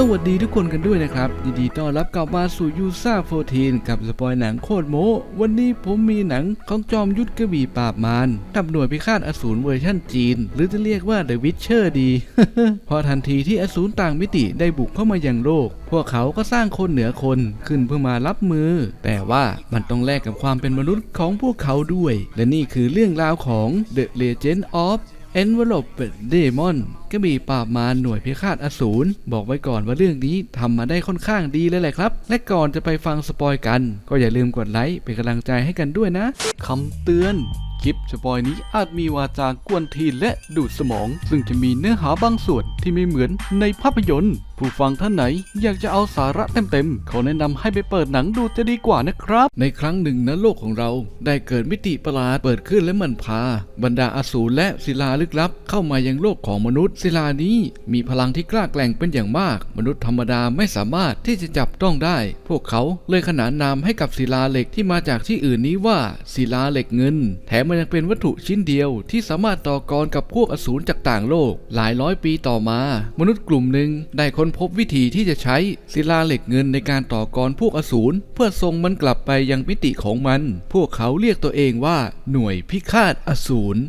สวัสดีทุกคนกันด้วยนะครับยินดีต้อนรับกลับมาสู่ยูซ่า14กับสปอยหนังโคตรโมวันนี้ผมมีหนังของจอมยุทธกระบี่ปราบมารกับหน่วยพิฆาตอสูรเวอร์ชั่นจีน หรือจะเรียกว่า The Witcher ดีพอทันทีที่อสูรต่างมิติได้บุกเข้ามายังโลก พวกเขาก็สร้างคนเหนือคนขึ้นเพื่อมารับมือ แต่ว่ามันต้องแลกกับความเป็นมนุษย์ของพวกเขาด้วย และนี่คือเรื่องราวของ The Legend of Envelope Demon กระบี่ปราบมารหน่วยพิฆาตอสูรบอกไว้ก่อนว่าเรื่องนี้ทำมาได้ค่อนข้างดีเลยแหละครับ และก่อนจะไปฟังสปอยกัน ก็อย่าลืมกดไลค์เป็นกำลังใจให้กันด้วยนะคำเตือนคลิปสปอยนี้อาจมีวาจากวนทีนและดูดสมอง ซึ่งจะมีเนื้อหาบางส่วนที่ไม่เหมือนในภาพยนตร์ ผู้ฟังท่านไหนอยากจะเอาสาระเต็มๆเขาแนะนำให้ไปเปิดหนังดูจะดีกว่านะครับ ในครั้งหนึ่งนะโลกของเราได้เกิดมิติประหลาดเปิดขึ้นและมันพา บรรดาอสูรและศิลาลึกลับเข้ามายังโลกของมนุษย์ศิลานี้มีพลังที่กล้าแกร่งเป็นอย่างมาก มนุษย์ธรรมดาไม่สามารถที่จะจับต้องได้ พวกเขาเลยขนานนามให้กับศิลาเหล็กที่มาจากที่อื่นนี้ว่าศิลาเหล็กเงิน แถมมันยังเป็นวัตถุชิ้นเดียว ที่สามารถต่อกรกับพวกอสูรจากต่างโลก หลายร้อยปีต่อมา มนุษย์กลุ่มหนึ่งได้ค้นพบวิธีที่จะใช้ศิลาเหล็กเงินในการต่อกรพวกอสูรเพื่อส่งมันกลับไปยังมิติของมัน พวกเขาเรียกตัวเองว่า หน่วยพิฆาตอสูร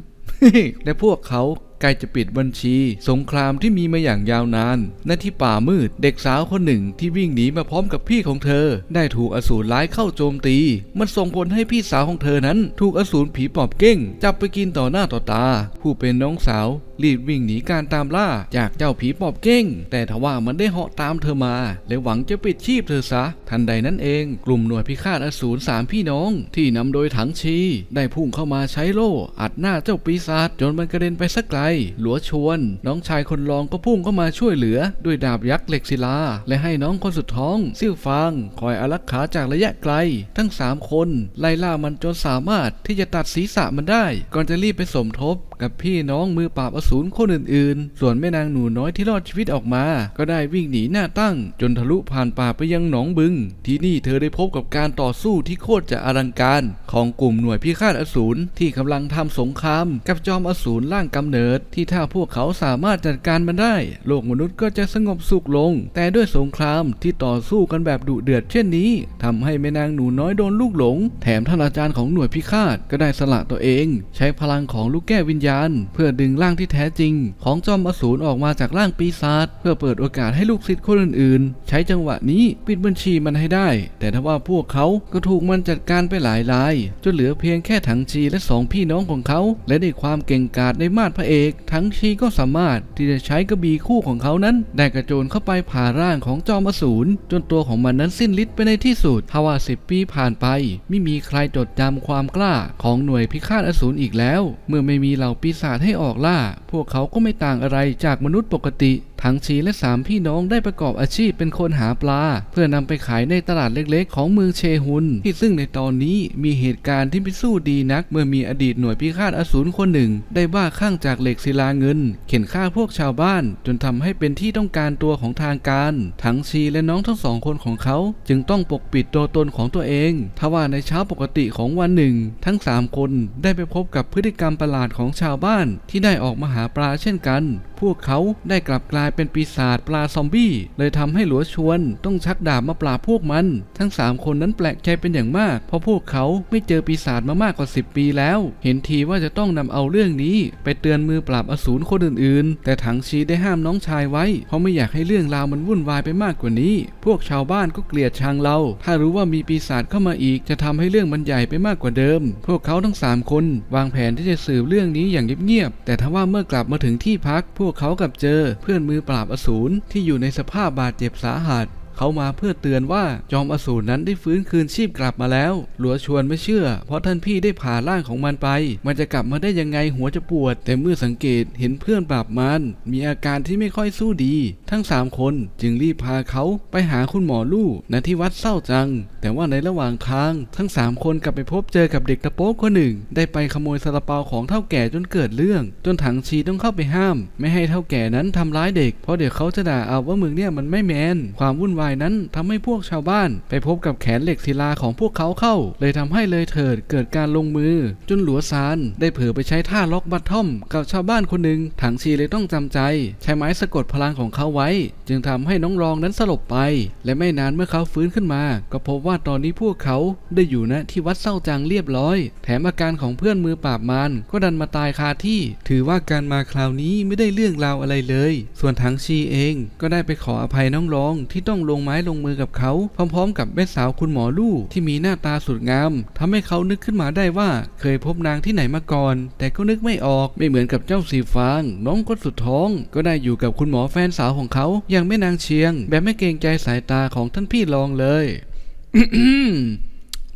และพวกเขา ใกล้จะปิดบัญชี สงครามที่มีมาอย่างยาวนานณที่ป่ามืดเด็กสาวคนหนึ่งที่วิ่งหนีมาพร้อมกับพี่ของเธอ ได้ถูกอสูรร้ายเข้าโจมตี มันส่งผลให้พี่สาวของเธอนั้น ถูกอสูรผีปอบเก้ง จับไปกินต่อหน้าต่อตา ผู้เป็นน้องสาว รีบวิ่งหนีการตามล่าจากเจ้าผีปอบเก้ง แต่ทว่ามันได้เหาะตามเธอมา และหวังจะปิดชีพเธอซะ ทันใดนั้นเอง กลุ่มหน่วยพิฆาตอสูรสามพี่น้อง ที่นำโดยถังชี ได้พุ่งเข้ามาใช้โล่อัดหน้าเจ้าปีศาจจนมันกระเด็นไปสักไกล หลัวชวน น้องชายคนรองก็พุ่งเข้ามาช่วยเหลือ ด้วยดาบยักษ์เหล็กศิลา และให้น้องคนสุดท้องซิ่วฟางคอยอารักขาจากระยะไกล ทั้งสามคน ไล่ล่ามันจนสามารถที่จะตัดศีรษะมันได้ ก่อนจะรีบไปสมทบ กับพี่น้องมือปราบอสูรคนอื่นๆ ส่วนแม่นางหนูน้อยที่รอดชีวิตออกมา ก็ได้วิ่งหนีหน้าตั้ง จนทะลุผ่านป่าไปยังหนองบึง ที่นี่เธอได้พบกับการต่อสู้ที่โคตรจะอลังการ ของกลุ่มหน่วยพิฆาตอสูรที่กำลังทำสงคราม กับจอมอสูรร่างกำเนิด ที่ถ้าพวกเขาสามารถจัดการมันได้ โลกมนุษย์ก็จะสงบสุขลง แต่ด้วยสงครามที่ต่อสู้กันแบบดุเดือดเช่นนี้ทำให้แม่นางหนูน้อยโดนลูกหลง แถมท่านอาจารย์ของหน่วยพิฆาตก็ได้สละตัวเอง ใช้พลังของลูกแก้ววิญญาญาณ เพื่อดึงร่างที่แท้จริง ของจอมอสูรออกมาจากร่างปีศาจเพื่อเปิดโอกาสให้ลูกศิษย์คนอื่นๆ ใช้จังหวะนี้ปิดบัญชีมันให้ได้ แต่ถ้าว่าพวกเขาก็ถูกมันจัดการไปหลายรายจนเหลือเพียงแค่ถังชีและสองพี่น้องของเขา และด้วยความเก่งกาจในมาดพระเอกถังชีก็สามารถที่จะใช้กระบี่คู่ของเขานั้นได้กระโจนเข้าไปผ่าร่างของจอมอสูรจนตัวของมันนั้นสิ้นฤทธิ์ไปในที่สุดทว่าสิบปีผ่านไป ไม่มีใครจดจำความกล้าของหน่วยพิฆาตอสูรอีกแล้ว เมื่อไม่มีเหล่าปีศาจให้ออกล่า พวกเขาก็ไม่ต่างอะไรจากมนุษย์ปกติ ทั้งชีและสามพี่น้องได้ประกอบอาชีพเป็นคนหาปลา เพื่อนำไปขายในตลาดเล็กๆ ของเมืองเชฮุน ที่ซึ่งในตอนนี้มีเหตุการณ์ที่ไม่สู้ดีนัก เมื่อมีอดีตหน่วยพิฆาตอสูรคนหนึ่ง ได้บ้าคลั่งจากเหล็กศิลาเงิน เข็นฆ่าพวกชาวบ้าน จนทำให้เป็นที่ต้องการตัวของทางการ ทั้งชีและน้องทั้งสองคนของเขา จึงต้องปกปิดตัวตนของตัวเองทว่าในเช้าปกติของวันหนึ่ง ทั้งสามคนได้ไปพบกับพฤติกรรมประหลาดของชาวบ้านที่ได้ออกมาหาปลาเช่นกัน พวกเขาได้กลับกลายเป็นปีศาจปลาซอมบี้ เลยทำให้หลัวชวนต้องชักดาบมาปราบพวกมัน ทั้ง 3 คนนั้นแปลกใจเป็นอย่างมาก เพราะพวกเขาไม่เจอปีศาจมามากกว่า 10 ปีแล้ว เห็นทีว่าจะต้องนำเอาเรื่องนี้ ไปเตือนมือปราบอสูรคนอื่นๆ แต่ถังชีได้ห้ามน้องชายไว้ เพราะไม่อยากให้เรื่องราวมันวุ่นวายไปมากกว่านี้ พวกชาวบ้านก็เกลียดชังเรา ถ้ารู้ว่ามีปีศาจเข้ามาอีกจะทำให้เรื่องมันใหญ่ไปมากกว่าเดิม พวกเขาทั้งสามคน วางแผนที่จะสืบเรื่องนี้อย่างเงียบๆแต่ทว่าเมื่อกลับมาถึงที่พัก พวกเขากลับเจอเพื่อนมือปราบอสูรที่อยู่ในสภาพบาดเจ็บสาหัส เขามาเพื่อเตือนว่าจอมอสูรนั้นได้ฟื้นคืนชีพกลับมาแล้ว หลัวชวนไม่เชื่อ เพราะท่านพี่ได้ผ่าร่างของมันไป มันจะกลับมาได้ยังไงหัวจะปวด แต่เมื่อสังเกตเห็นเพื่อนปราบมารมีอาการที่ไม่ค่อยสู้ดี ทั้งสามคนจึงรีบพาเขาไปหาคุณหมอลู่ณที่วัดเศร้าจัง แต่ว่าในระหว่างทาง ทั้งสามคนกลับไปพบเจอกับเด็กตะโป๊กคนหนึ่ง ได้ไปขโมยซาลาเปาของเท่าแก่จนเกิดเรื่อง จนถังชีต้องเข้าไปห้าม ไม่ให้เท่าแก่นั้นทำร้ายเด็ก เพราะเดี๋ยวเขาจะด่าเอาว่ามึงเนี่ยมันไม่แมนความวุ่นวายายนั้นทำให้พวกชาวบ้าน ไปพบกับแขนเหล็กศิลาของพวกเขาเข้า เลยทำให้เลยเถิดเกิดการลงมือ จนหลัวซานได้เผลอไปใช้ท่าล็อกบัตทอม กับชาวบ้านคนหนึ่งถังชีเลยต้องจำใจ ใช้ไม้สะกดพลังของเขาไว้ จึงทำให้น้องรองนั้นสลบไป และไม่นานเมื่อเขาฟื้นขึ้นมา ก็พบว่าตอนนี้พวกเขาได้อยู่ณที่วัดเศร้าจางเรียบร้อย แถมอาการของเพื่อนมือปราบมารก็ดันมาตายคาที่ ถือว่าการมาคราวนี้ไม่ได้เรื่องราวอะไรเลย ส่วนถังชีเองก็ได้ไปขออภัยน้องรองที่ต้องลงงไม้ลงมือกับเขาพร้อมๆ กับแม่สาวคุณหมอลู่ที่มีหน้าตาสุดงามทำให้เขานึกขึ้นมาได้ว่าเคยพบนางที่ไหนมาก่อน แต่ก็นึกไม่ออกไม่เหมือนกับเจ้าสีฟาง น้องก็สุดท้อง ก็ได้อยู่กับคุณหมอแฟนสาวของเขาอย่างแม่นางเชียง แบบไม่เกรงใจสายตาของท่านพี่รองเลย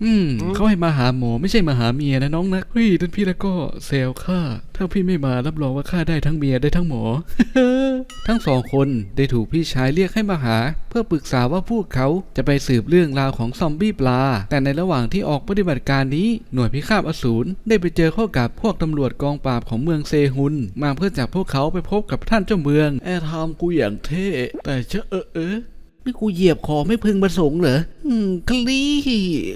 อืมเขาให้มาหาหมอไม่ใช่มาหาเมียนะน้องนะเฮ้ยท่านพี่แล้วก็เซลข้าถ้าพี่ไม่มารับรองว่าข้าได้ทั้งเมียได้ทั้งหมอ ทั้งสองคนได้ถูกพี่ชายเรียกให้มาหา เพื่อปรึกษาว่าพวกเขาจะไปสืบเรื่องราวของซอมบี้ปลา แต่ในระหว่างที่ออกปฏิบัติการนี้ หน่วยพิฆาตอสูรได้ไปเจอเข้ากับพวกตำรวจกองปราบของเมืองเซฮุน มาเพื่อจับพวกเขาไปพบกับท่านเจ้าเมือง แอร์ไทามกูอย่างเท่แต่เชอะเออเออ นี่กูเหยียบคอไม่พึงประสงค์เหรอ อืมคลี่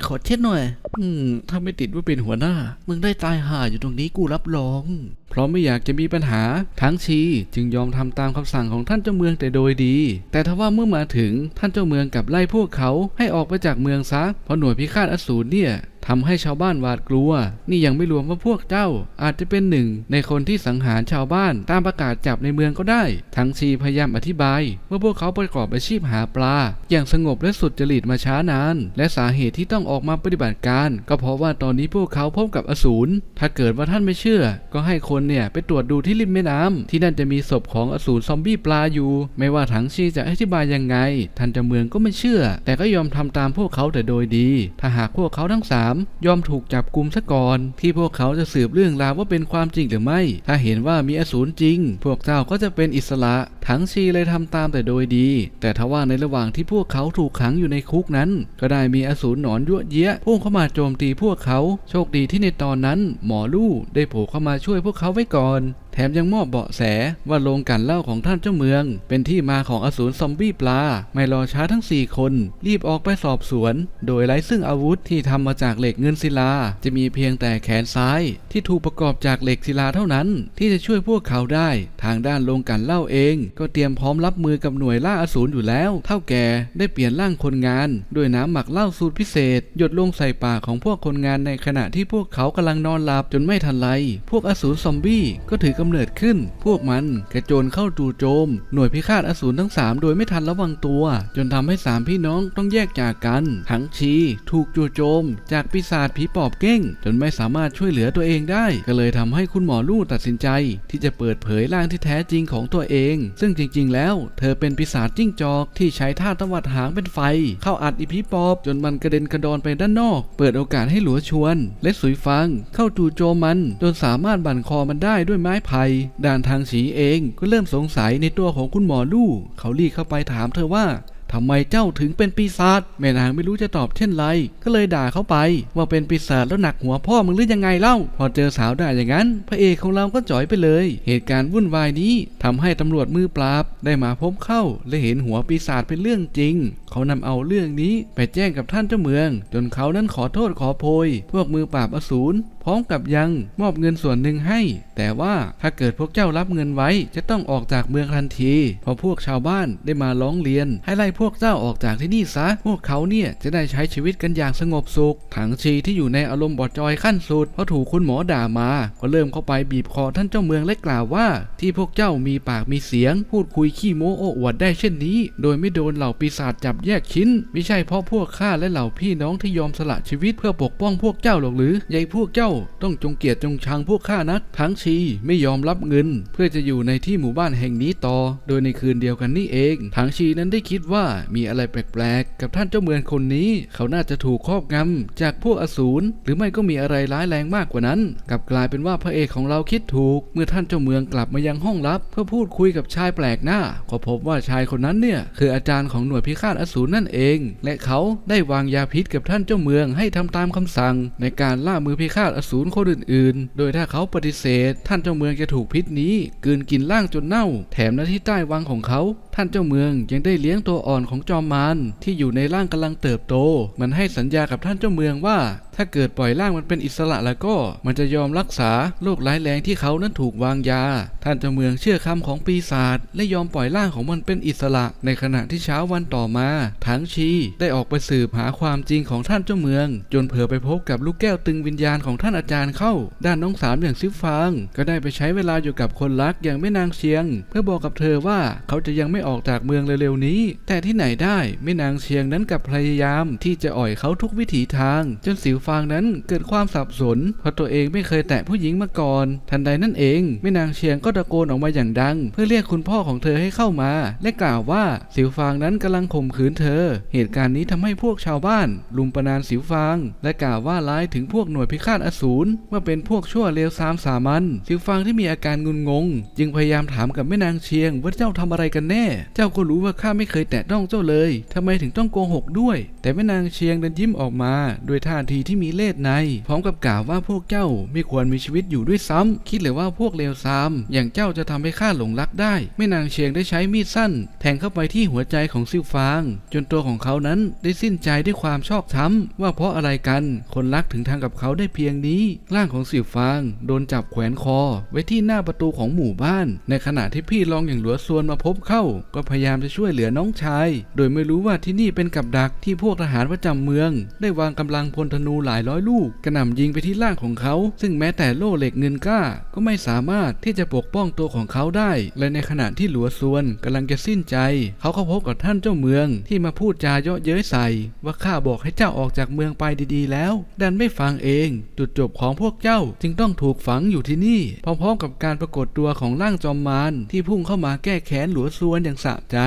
ขอเช็ดหน่อย อืม ถ้าไม่ติดว่าเป็นหัวหน้า มึงได้ตายห่าอยู่ตรงนี้กูรับรอง เพราะไม่อยากจะมีปัญหา ทั้งชีจึงยอมทำตามคำสั่งของท่านเจ้าเมืองแต่โดยดี แต่ทว่าเมื่อมาถึงท่านเจ้าเมืองกลับไล่พวกเขาให้ออกไปจากเมืองซะ เพราะหน่วยพิฆาตอสูรเนี่ย ทำให้ชาวบ้านหวาดกลัว นี่ยังไม่รวมว่าพวกเจ้า อาจจะเป็นหนึ่ง ในคนที่สังหารชาวบ้านตามประกาศจับในเมืองก็ได้ ทั้งชีพยายามอธิบายว่าพวกเขาประกอบอาชีพหาปลา อย่างสงบและสุดจริตมาช้านาน และสาเหตุที่ต้องออกมาปฏิบัติการ ก็เพราะว่าตอนนี้พวกเขาพบกับอสูร ถ้าเกิดว่าท่านไม่เชื่อ ก็ให้คนเนี่ยไปตรวจดูที่ริมแม่น้ำที่นั่นจะมีศพของอสูรซอมบี้ปลาอยู่ ไม่ว่าถังชีจะอธิบายยังไง ท่านเจ้าเมืองก็ไม่เชื่อ แต่ก็ยอมทำตามพวกเขาแต่โดยดี ถ้าหากพวกเขาทั้งสามยอมถูกจับกุมซะก่อน ที่พวกเขาจะสืบเรื่องราวว่าเป็นความจริงหรือไม่ ถ้าเห็นว่ามีอสูรจริง พวกเจ้าก็จะเป็นอิสระ ทั้งชีเลยทำตามแต่โดยดี แต่ทว่าในระหว่างที่พวกเขาถูกขังอยู่ในคุกนั้น ก็ได้มีอสูรหนอนยั่วเยี้พุ่งเข้ามาโจมตีพวกเขา โชคดีที่ในตอนนั้น หมอลู่ได้โผล่เข้ามาช่วยพวกเขาไว้ก่อน ถมยังมอบเบาะแสว่าโรงกันเหล้าของท่านเจ้าเมือง เป็นที่มาของอสูรซอมบี้ปลา ไม่รอช้าทั้ง 4 คน รีบออกไปสอบสวน โดยไร้ซึ่งอาวุธที่ทำมาจากเหล็กเงินศิลา จะมีเพียงแต่แขนซ้าย ที่ถูกประกอบจากเหล็กศิลาเท่านั้น ที่จะช่วยพวกเขาได้ ทางด้านโรงกันเหล้าเอง ก็เตรียมพร้อมรับมือกับหน่วยล่าอสูรอยู่แล้ว เท่าแก่ได้เปลี่ยนร่างคนงาน ด้วยน้ำหมักเหล้าสูตรพิเศษ หยดลงใส่ปากของพวกคนงานในขณะที่พวกเขากำลังนอนหลับจนไม่ทันไร พวกอสูรซอมบี้ก็ถือกำเนิดขึ้น พวกมันกระโจนเข้าจู่โจม หน่วยพิฆาตอสูรทั้ง 3 โดยไม่ทันระวังตัว จนทำให้สามพี่น้องต้องแยกจากกัน ทั้งชีถูกจู่โจม จากปีศาจผีปอบเก้ง จนไม่สามารถช่วยเหลือตัวเองได้ ก็เลยทำให้คุณหมอลู่ตัดสินใจ ที่จะเปิดเผยร่างที่แท้จริงของตัวเอง ซึ่งจริง ๆ แล้ว เธอเป็นปีศาจจิ้งจอกที่ใช้ท่าตวัดหางเป็นไฟ เข้าอัดอีผีปอบ จนมันกระเด็นกระดอนไปด้านนอก เปิดโอกาสให้หลัวชวน และสุยฟัง เข้าจู่โจมมัน จนสามารถบั่นคอมันได้ด้วยไม้ไผ่ด่านทางฉีเองก็เริ่มสงสัยในตัวของคุณหมอลู่ เขารีบเข้าไปถามเธอว่าทำไมเจ้าถึงเป็นปีศาจแม่นางไม่รู้จะตอบเช่นไร ก็เลยด่าเขาไป ว่าเป็นปีศาจแล้วหนักหัวพ่อมึงหรือยังไงเล่า พอเจอสาวได่าอย่างนั้น พระเอกของเราก็จ่อยไปเลย เหตุการณ์วุ่นวายนี้ทำให้ตำรวจมือปราบ ได้มาพบเข้า และเห็นหัวปีศาจเป็นเรื่องจริง เขานำเอาเรื่องนี้ไปแจ้งกับท่านเจ้าเมือง จนเขานั้นขอโทษขอโพย พวกมือปราบอสูร ร้อมกับยังมอบเงินส่วนหนึ่งให้ แต่ว่าถ้าเกิดพวกเจ้ารับเงินไว้จะต้องออกจากเมืองทันทีเพราะพวกชาวบ้านได้มาร้องเรียน ให้ไล่พวกเจ้าออกจากที่นี่ซะ พวกเขาเนี่ยจะได้ใช้ชีวิตกันอย่างสงบสุข ถังชีที่อยู่ในอารมณ์บอดจอยขั้นสุดเพราะถูกคุณหมอด่ามา ก็เริ่มเข้าไปบีบคอท่านเจ้าเมืองและกล่าวว่า ที่พวกเจ้ามีปากมีเสียง พูดคุยขี้โม้โอ้อวดได้เช่นนี้ โดยไม่โดนเหล่าปีศาจจับแยกชิ้น ไม่ใช่เพราะพวกข้าและเหล่าพี่น้องที่ยอมสละชีวิตเพื่อปกป้องพวกเจ้าหรอกหรือใหญ่พวกเจ้าต้องจงเกียดจงชังพวกข้านัก ทั้งชีไม่ยอมรับเงิน เพื่อจะอยู่ในที่หมู่บ้านแห่งนี้ต่อ โดยในคืนเดียวกันนี่เอง ทั้งชีนั้นได้คิดว่ามีอะไรแปลกๆ กับท่านเจ้าเมืองคนนี้ เขาน่าจะถูกครอบงำจากพวกอสูรหรือไม่ก็มีอะไรร้ายแรงมากกว่านั้น กลับกลายเป็นว่าพระเอกของเราคิดถูก เมื่อท่านเจ้าเมืองกลับมายังห้องลับ เพื่อพูดคุยกับชายแปลกหน้า ก็พบว่าชายคนนั้นเนี่ยคืออาจารย์ของหน่วยพิฆาตอสูรนั่นเอง และเขาได้วางยาพิษกับท่านเจ้าเมืองให้ทำตามคำสั่ง ในการล่ามือพิฆาตอศูนย์คนอื่นๆ โดยถ้าเขาปฏิเสธ ท่านเจ้าเมืองจะถูกพิษนี้กืนกินร่างจนเน่า แถมหน้าที่ใต้วังของเขา ท่านเจ้าเมืองยังได้เลี้ยงตัวอ่อนของจอมมารที่อยู่ในร่างกำลังเติบโต มันให้สัญญากับท่านเจ้าเมืองว่า ถ้าเกิดปล่อยร่างมันเป็นอิสระแล้วก็ มันจะยอมรักษาโรคร้ายแรงที่เขานั้นถูกวางยา ท่านเจ้าเมืองเชื่อคำของปีศาจและยอมปล่อยร่างของมันเป็นอิสระ ในขณะที่เช้าวันต่อมาทังชีได้ออกไปสืบหาความจริงของท่านเจ้าเมือง จนเผลอไปพบกับลูกแก้วตึงวิญญาณของท่านอาจารย์เข้า ด้านน้องสามอย่างซิฟฟาง ก็ได้ไปใช้เวลาอยู่กับคนรักอย่างแม่นางเชียง เพื่อบอกกับเธอว่าเขาจะยังไม่ออกจากเมืองเร็วๆนี้ แต่ที่ไหนได้แม่นางเชียงนั้นกับพยายามที่จะอ่อยเขาทุกวิถีทางจนสิวฟางนั้นเกิดความสับสน เพราะตัวเองไม่เคยแตะผู้หญิงมาก่อน ทันใดนั่นเองแม่นางเชียงก็ตะโกนออกมาอย่างดัง เพื่อเรียกคุณพ่อของเธอให้เข้ามา และกล่าวว่าสิวฟางนั้นกำลังข่มขืนเธอ เหตุการณ์นี้ทำให้พวกชาวบ้านลุมประนามสิวฟาง และกล่าวว่าร้ายถึงพวกหน่วยพิฆาตอสูรว่าเป็นพวกชั่วเลวทรามสามัญสิวฟางที่มีอาการงุนงง จึงพยายามถามกับแม่นางเชียงว่าเจ้าทำอะไรกันแน่ เจ้าก็รู้ว่าข้าไม่เคยแตะต้องเจ้าเลยทำไมถึงต้องโกหกด้วย แต่แม่นางเชียงดันยิ้มออกมา ด้วยท่าทีที่มีเล่ห์ใน พร้อมกับกล่าวว่าพวกเจ้าไม่ควรมีชีวิตอยู่ด้วยซ้ำคิดเลยว่าพวกเลวทราม อย่างเจ้าจะทำให้ข้าหลงรักได้ แม่นางเชียงได้ใช้มีดสั้น แทงเข้าไปที่หัวใจของซิวฟาง จนตัวของเขานั้นได้สิ้นใจด้วยความชอบช้ำว่าเพราะอะไรกัน คนรักถึงทางกับเขาได้เพียงนี้ ร่างของซิวฟาง โดนจับแขวนคอ ไว้ที่หน้าประตูของหมู่บ้าน ในขณะที่พี่รองอย่างหลัวซวนมาพบเข้า ก็พยายามจะช่วยเหลือน้องชาย โดยไม่รู้ว่าที่นี่เป็นกับดักที่พวกทหารประจำเมือง ได้วางกำลังพลธนูหลายร้อยลูกกระหน่ำยิงไปที่ร่างของเขา ซึ่งแม้แต่โล่เหล็กเงินกล้า ก็ไม่สามารถที่จะปกป้องตัวของเขาได้ และในขณะที่หลัวซวนกำลังจะสิ้นใจ เขาก็พบกับท่านเจ้าเมือง ที่มาพูดจาเยาะเย้ยใส่ ว่าข้าบอกให้เจ้าออกจากเมืองไปดีๆ แล้ว ดันไม่ฟังเอง จุดจบของพวกเจ้าจึงต้องถูกฝังอยู่ที่นี่พร้อมๆกับการปรากฏตัวของร่างจอมมารที่พุ่งเข้ามาแก้แค้นหลัวซวนอย่างสะใจ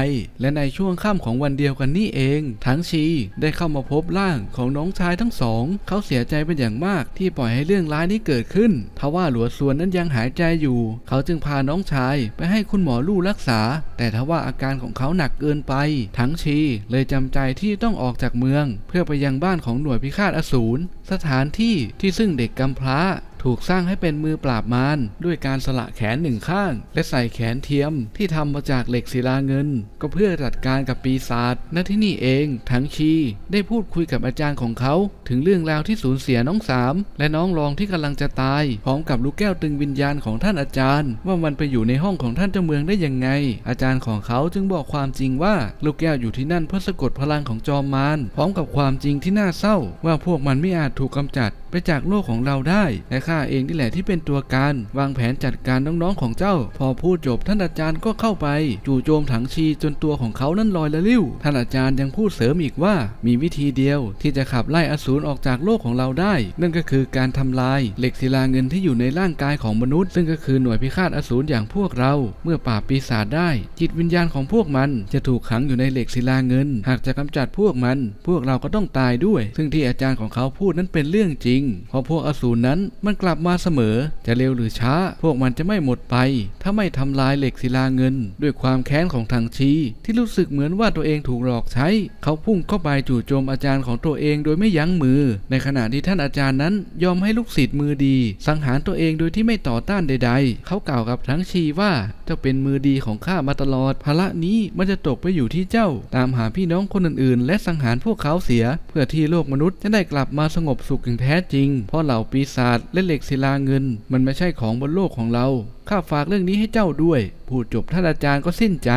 และในช่วงค่ำของวันเดียวกันนี่เอง ทั้งชีได้เข้ามาพบร่างของน้องชายทั้งสองเขาเสียใจเป็นอย่างมากที่ปล่อยให้เรื่องร้ายนี้เกิดขึ้น ทว่าหลัวซวนนั้นยังหายใจอยู่ เขาจึงพาน้องชายไปให้คุณหมอลู่รักษา แต่ทว่าอาการของเขาหนักเกินไป ทั้งชีเลยจำใจที่ต้องออกจากเมือง เพื่อไปยังบ้านของหน่วยพิฆาตอสูร สถานที่ที่ซึ่งเด็กกำพร้า ถูกสร้างให้เป็นมือปราบมารด้วยการสละแขนหนึ่งข้าง และใส่แขนเทียมที่ทำมาจากเหล็กศิลาเงิน ก็เพื่อจัดการกับปีศาจณที่นี่เองทั้งชีได้พูดคุยกับอาจารย์ของเขาถึงเรื่องราวที่สูญเสียน้องสามและน้องรองที่กำลังจะตาย พร้อมกับลูกแก้วตึงวิญญาณของท่านอาจารย์ ว่ามันไปอยู่ในห้องของท่านเจ้าเมืองได้ยังไง อาจารย์ของเขาจึงบอกความจริงว่าลูกแก้วอยู่ที่นั่นเพื่อสะกดพลังของจอมมารพร้อมกับความจริงที่น่าเศร้า ว่าพวกมันไม่อาจถูกกำจัด ไปจากโลกของเราได้และข้าเองนี่แหละที่เป็นตัวการ วางแผนจัดการน้องๆของเจ้า พอพูดจบท่านอาจารย์ก็เข้าไป จู่โจมถังชีจนตัวของเขานั้นลอยละลิ้ว ท่านอาจารย์ยังพูดเสริมอีกว่า มีวิธีเดียวที่จะขับไล่อสูรออกจากโลกของเราได้ นั่นก็คือการทำลายเหล็กศิลาเงินที่อยู่ในร่างกายของมนุษย์ ซึ่งก็คือหน่วยพิฆาตอสูรอย่างพวกเรา เมื่อปราบปีศาจได้ จิตวิญญาณของพวกมันจะถูกขังอยู่ในเหล็กศิลาเงิน หากจะกำจัดพวกมัน พวกเราก็ต้องตายด้วย ซึ่งที่อาจารย์ของเขาพูดนั้นเป็นเรื่องจริงเพราะพวกอสูรนั้นมันกลับมาเสมอ จะเร็วหรือช้า พวกมันจะไม่หมดไป ถ้าไม่ทำลายเหล็กศิลาเงิน ด้วยความแค้นของทางชี ที่รู้สึกเหมือนว่าตัวเองถูกหลอกใช้ เขาพุ่งเข้าไปจู่โจมอาจารย์ของตัวเองโดยไม่ยั้งมือ ในขณะที่ท่านอาจารย์นั้นยอมให้ลูกศิษย์มือดี สังหารตัวเองโดยที่ไม่ต่อต้านใด ๆ เขากล่าวกับทั้งชีว่าเจ้าเป็นมือดีของข้ามาตลอดภาระนี้มันจะตกไปอยู่ที่เจ้า ตามหาพี่น้องคนอื่นๆ และสังหารพวกเขาเสีย เพื่อที่โลกมนุษย์จะได้กลับมาสงบสุขอย่างแท้จริง เพราะเหล่าปีศาจและเหล็กศิลาเงิน มันไม่ใช่ของบนโลกของเรา ข้าฝากเรื่องนี้ให้เจ้าด้วย พูดจบท่านอาจารย์ก็สิ้นใจ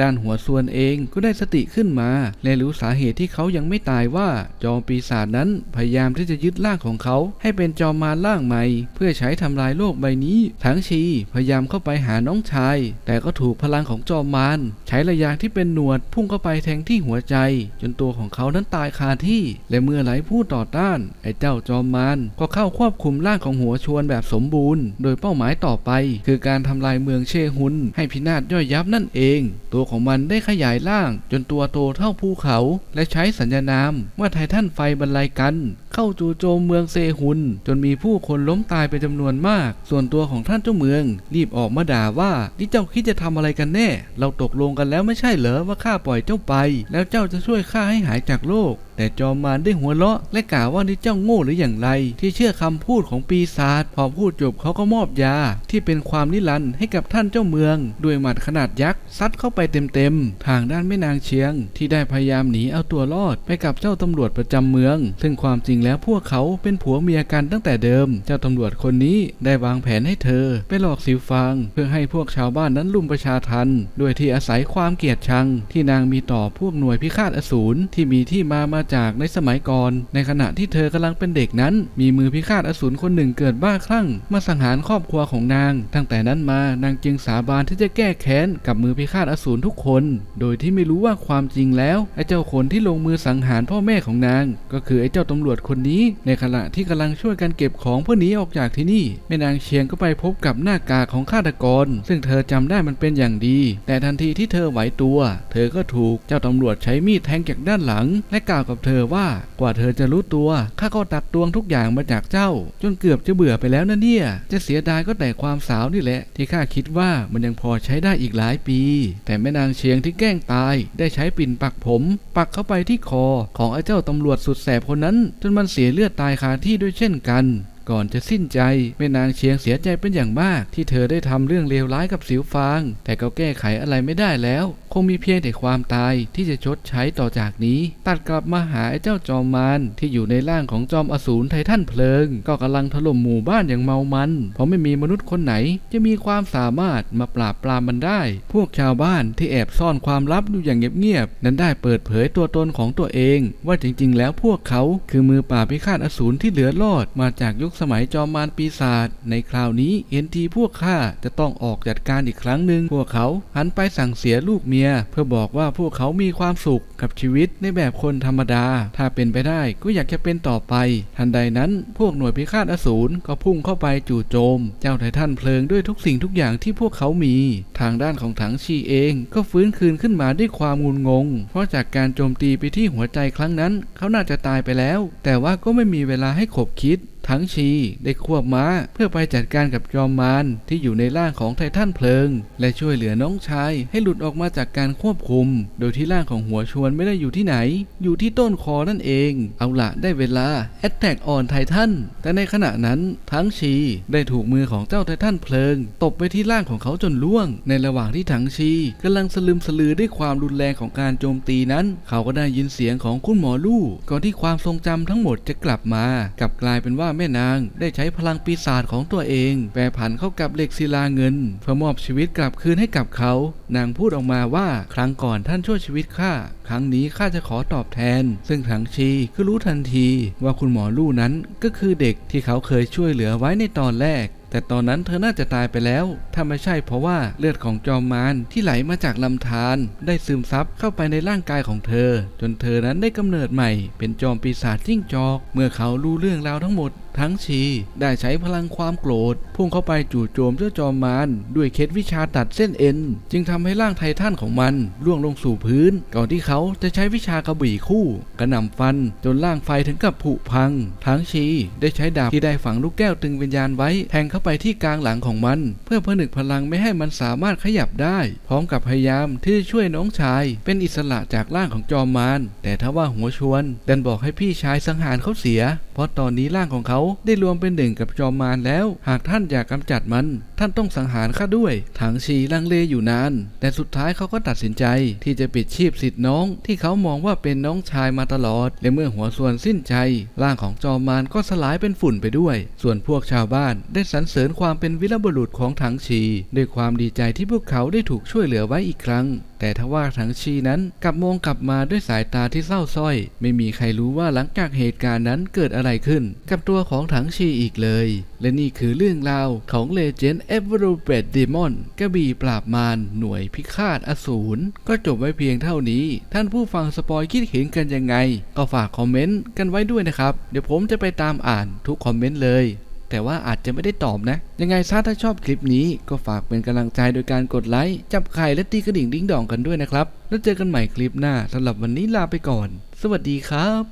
ด้านหัวส่วนเองก็ได้สติขึ้นมา และรู้สาเหตุที่เขายังไม่ตายว่า จอมปีศาจนั้นพยายามที่จะยึดร่างของเขา ให้เป็นจอมมารร่างใหม่ เพื่อใช้ทำลายโลกใบนี้ ทั้งชีพยายามเข้าไปหาน้องชาย แต่ก็ถูกพลังของจอมมารใช้ระยาที่เป็นหนวดพุ่งเข้าไปแทงที่หัวใจ จนตัวของเขานั้นตายคาที่ และเมื่อไหลผู้ต่อต้าน ไอ้เจ้าจอมมารก็เข้าควบคุมร่างของหัวชวนแบบสมบูรณ์ โดยเป้าหมายต่อไป คือการทำลายเมืองเชฮุน ให้พินาศย่อยยับนั่นเอง ตัวของมันได้ขยายร่าง จนตัวโตเท่าภูเขา และใช้สัญญานามว่าไททันไฟบรรลัยกัน เข้าจู่โจมเมืองเซฮุน จนมีผู้คนล้มตายเป็นจำนวนมาก ส่วนตัวของท่านเจ้าเมือง รีบออกมาด่าว่านี่เจ้าคิดจะทำอะไรกันแน่ เราตกลงกันแล้วไม่ใช่เหรอว่าข้าปล่อยเจ้าไป แล้วเจ้าจะช่วยข้าให้หายจากโลกแต่จอมมารได้หัวเราะและกล่าวว่านี่เจ้าโง่หรืออย่างไร ที่เชื่อคำพูดของปีศาจพอพูดจบเขาก็มอบยา ที่เป็นความนิรันดร์ให้กับท่านเจ้าเมือง ด้วยหมัดขนาดยักษ์ซัดเข้าไปเต็มๆทางด้านแม่นางเชียง ที่ได้พยายามหนีเอาตัวรอดไปกับเจ้าตำรวจประจำเมือง ซึ่งความจริงแล้วและพวกเขาเป็นผัวเมียกันตั้งแต่เดิม เจ้าตำรวจคนนี้ได้วางแผนให้เธอ ไปหลอกสิวฟาง เพื่อให้พวกชาวบ้านนั้นลุมประชาทันด้วยที่อาศัยความเกลียดชัง ที่นางมีต่อพวกหน่วยพิฆาตอสูรที่มีที่มามาจากในสมัยก่อน ในขณะที่เธอกำลังเป็นเด็กนั้น มีมือพิฆาตอสูรคนหนึ่งเกิดบ้าคลั่ง มาสังหารครอบครัวของนาง ตั้งแต่นั้นมานางจึงสาบานที่จะแก้แค้นกับมือพิฆาตอสูรทุกคน โดยที่ไม่รู้ว่าความจริงแล้วไอ้เจ้าคนที่ลงมือสังหารพ่อแม่ของนาง ก็คือไอ้เจ้าตำรวจคนนี้ในขณะที่กำลังช่วยกันเก็บของเพื่อหนีออกจากที่นี่แม่นางเชียงก็ไปพบกับหน้ากากของฆาตกร ซึ่งเธอจำได้มันเป็นอย่างดี แต่ทันทีที่เธอไหวตัว เธอก็ถูกเจ้าตำรวจใช้มีดแทงจากด้านหลัง และกล่าวกับเธอว่ากว่าเธอจะรู้ตัวข้าก็ตักตวงทุกอย่างมาจากเจ้า จนเกือบจะเบื่อไปแล้วนะเนี่ย จะเสียดายก็แต่ความสาวนี่แหละ ที่ข้าคิดว่ามันยังพอใช้ได้อีกหลายปี แต่แม่นางเชียงที่แกล้งตาย ได้ใช้ปิ่นปักผม ปักเข้าไปที่คอของไอ้เจ้าตำรวจสุดแสบคนนั้น จนมันันเสียเลือดตายคาที่ด้วยเช่นกัน ก่อนจะสิ้นใจแม่นางเชียงเสียใจเป็นอย่างมาก ที่เธอได้ทำเรื่องเลวร้ายกับสิวฟาง แต่ก็แก้ไขอะไรไม่ได้แล้ว คงมีเพียงแต่ความตายที่จะชดใช้ต่อจากนี้ ตัดกลับมาหาไอ้เจ้าจอมมารที่อยู่ในร่างของจอมอสูรไททันเพลิง ก็กำลังถล่มหมู่บ้านอย่างเมามัน เพราะไม่มีมนุษย์คนไหน จะมีความสามารถมาปราบปรามมันได้ พวกชาวบ้านที่แอบซ่อนความลับอยู่อย่างเงียบๆนั้นได้เปิดเผยตัวตนของตัวเอง ว่าจริง ๆ แล้วพวกเขาคือมือปราบพิฆาตอสูรที่เหลือรอดมาจากยุคสมัยจอมมารปีศาจในคราวนี้เห็นทีพวกข้าจะต้องออกจัดการอีกครั้งหนึ่งพวกเขาหันไปสั่งเสียลูกเมีย เพื่อบอกว่าพวกเขามีความสุขกับชีวิตในแบบคนธรรมดา ถ้าเป็นไปได้ก็อยากจะเป็นต่อไป ทันใดนั้นพวกหน่วยพิฆาตอสูรก็พุ่งเข้าไปจู่โจม เจ้าไททันเพลิงด้วยทุกสิ่งทุกอย่างที่พวกเขามี ทางด้านของถังชีเองก็ฟื้นคืนขึ้นมาด้วยความงุนงง เพราะจากการโจมตีไปที่หัวใจครั้งนั้น เขาน่าจะตายไปแล้ว แต่ว่าก็ไม่มีเวลาให้ขบคิด ทั้งชีได้ควบม้าเพื่อไปจัดการกับจอมมารที่อยู่ในร่างของไททันเพลิง และช่วยเหลือน้องชายให้หลุดออกมาจากการควบคุม โดยที่ร่างของหัวชวนไม่ได้อยู่ที่ไหน อยู่ที่ต้นคอนั่นเอง เอาละได้เวลาแอตแทกออนไททันแต่ในขณะนั้นทั้งชีได้ถูกมือของเจ้าไททันเพลิง ตบไปที่ร่างของเขาจนล่วง ในระหว่างที่ถังชีกำลังสลืมสลือด้วยความรุนแรงของการโจมตีนั้น เขาก็ได้ยินเสียงของคุณหมอลู่ก่อนที่ความทรงจำทั้งหมดจะกลับมากลับกลายเป็นว่าแม่นางได้ใช้พลังปีศาจของตัวเอง แปรผันเข้ากับเหล็กศิลาเงิน เพื่อมอบชีวิตกลับคืนให้กับเขา นางพูดออกมาว่าครั้งก่อนท่านช่วยชีวิตข้าครั้งนี้ข้าจะขอตอบแทน ซึ่งถังชีก็รู้ทันทีว่าคุณหมอลู่นั้นก็คือเด็กที่เขาเคยช่วยเหลือไว้ในตอนแรก แต่ตอนนั้นเธอน่าจะตายไปแล้ว ถ้าไม่ใช่เพราะว่าเลือดของจอมมารที่ไหลมาจากลำธารได้ซึมซับเข้าไปในร่างกายของเธอ จนเธอนั้นได้กำเนิดใหม่ เป็นจอมปีศาจจิ้งจอก เมื่อเขารู้เรื่องราวทั้งหมดทั้งชีได้ใช้พลังความโกรธ พุ่งเข้าไปจู่โจมเจ้าจอมมารด้วยเคล็ดวิชาตัดเส้นเอ็น จึงทำให้ร่างไททันของมันล่วงลงสู่พื้น ก่อนที่เขาจะใช้วิชากระบี่คู่ กระหน่ำฟันจนร่างไฟถึงกับผุพัง ทั้งชีได้ใช้ดาบที่ได้ฝังลูกแก้วตึงวิญญาณไว้ แทงเข้าไปที่กลางหลังของมัน เพื่อผนึกพลังไม่ให้มันสามารถขยับได้ พร้อมกับพยายามที่จะช่วยน้องชาย เป็นอิสระจากร่างของจอมมารแต่ถ้าว่าหัวชวนดันบอกให้พี่ชายสังหารเขาเสีย เพราะตอนนี้ร่างของเขาได้รวมเป็นหนึ่งกับจอมมารแล้ว หากท่านอยากกำจัดมัน ท่านต้องสังหารข้าด้วยถังชีลังเลอยู่นาน แต่สุดท้ายเขาก็ตัดสินใจ ที่จะปิดชีพสิทธิ์น้อง ที่เขามองว่าเป็นน้องชายมาตลอด และเมื่อหัวส่วนสิ้นใจ ร่างของจอมมารก็สลายเป็นฝุ่นไปด้วย ส่วนพวกชาวบ้านได้สรรเสริญความเป็นวิรบุรุษของถังชี ด้วยความดีใจที่พวกเขาได้ถูกช่วยเหลือไว้อีกครั้ง แต่ทว่าถังชีนั้นกลับมองกลับมาด้วยสายตาที่เศร้าส้อย ไม่มีใครรู้ว่าหลังจากเหตุการณ์นั้นเกิดอะไรขึ้น กับตัวของถังชีอีกเลย และนี่คือเรื่องราวของเลเจนด์เอเวอร์เบดเดมอนกระบี่ปราบมารหน่วยพิฆาตอสูรก็จบไว้เพียงเท่านี้ ท่านผู้ฟังสปอยคิดเห็นกันยังไง ก็ฝากคอมเมนต์กันไว้ด้วยนะครับ เดี๋ยวผมจะไปตามอ่านทุกคอมเมนต์เลย แต่ว่าอาจจะไม่ได้ตอบนะ ยังไงซะถ้าชอบคลิปนี้ก็ฝากเป็นกำลังใจโดยการกดไลค์จับไข่และตีกระดิ่งดิ้งดองกันด้วยนะครับ แล้วเจอกันใหม่คลิปหน้าสำหรับวันนี้ลาไปก่อน สวัสดีครับ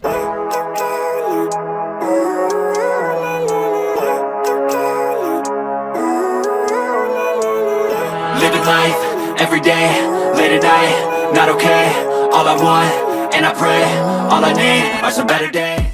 Living life, every day, late at night, not okay All I want and I pray All I need are some better days